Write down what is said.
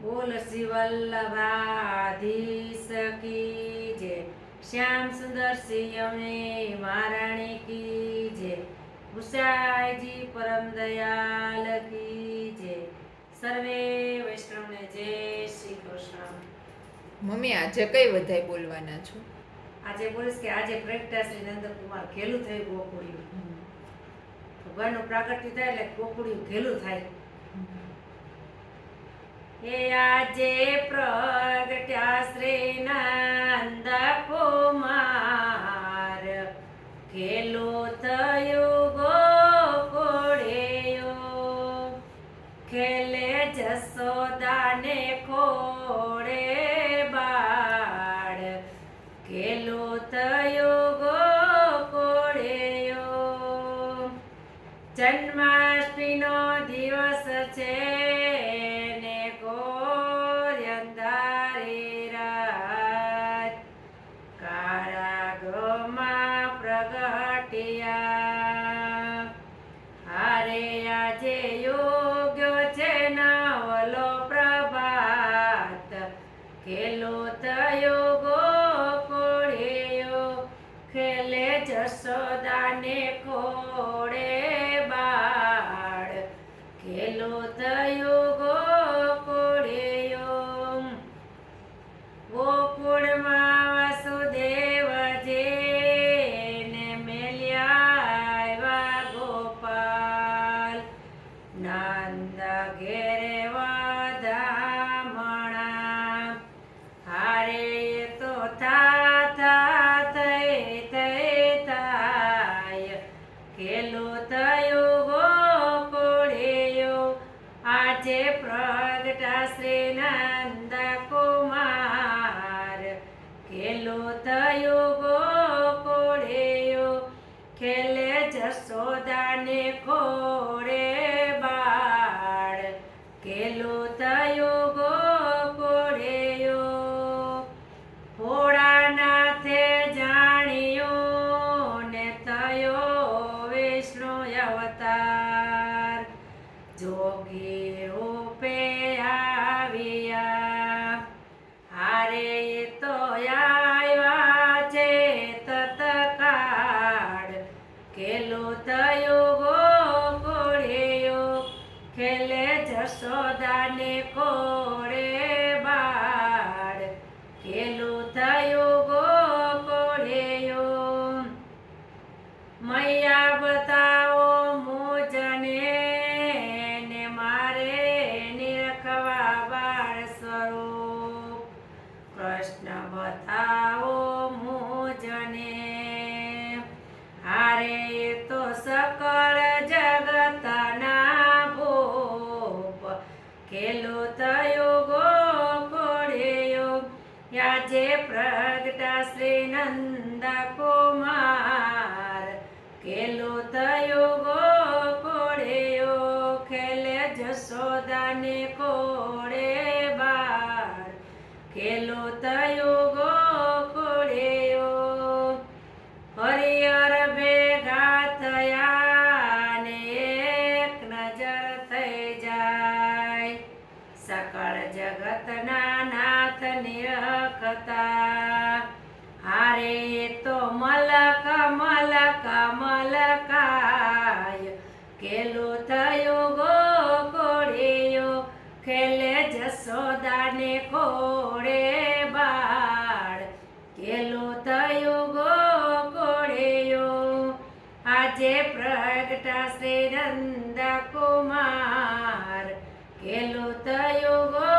બોલ શ્રી વલ્લભાધીશ કી જય શ્યામ સુંદર સિંહ અમે મહારાણી કી જય ગુસાઈજી પરમ દયાલ કી જય સર્વે વૈષ્ણવને જય શ્રી કૃષ્ણ. મમ્મી આજે કઈ વધારે બોલવાના છો? આજે બોલીશ કે આજે પ્રેક્ટિસ નંદકુમાર ઘેલું થયું ગોકુળિયું. ભગવાનનું પ્રાગટ્ય થાય એટલે ગોકુળિયું ઘેલું થાય. હે આજે પ્રગટ્યા શ્રી નંદ કુમાર. ખેલો થયો ગોકુળિયો. ખેલે જસોદાને ખોડે બાળ. ખેલો થયો ગોકુળિયો. જન્માષ્ટમીનો દિવસ છે ખેલે જસોદાને ખોડે બાળ. ખેલો થયો ખેલો થયો ગોકુળિયો આજે પ્રગટા શ્રી નંદ કુમાર ખેલો થયો ગોકુળિયો ખેલે જશોદાને ખોડે જોગી રૂપે આવ્યા. હારે તો આવ્યા છે તત્કાળ. કેલું થયો ગોકુળિયો ખેલે જશોદાને કોળે બાળ. કેલું થયો ગોકુળિયો મૈયા યાજે પ્રગટા શ્રી નંદ કુમાર. ખેલો થયો ગોકુળિયો, ખેલે જશોદાને કોળે બાર. ખેલો થયો ભેગા થયા ને એક નજર થઈ જાય સકળ જગતના નાથ નિરખતા હારે તો મલક મલક મલકાય કેલો થયો ગોકુળિયો ખેલે જશોદાને ખોડે બાળ કેલો થયો ગોકુળિયો આજે પ્રગટા શ્રી નંદ કુમાર કેલો થયો ગોકુળિયો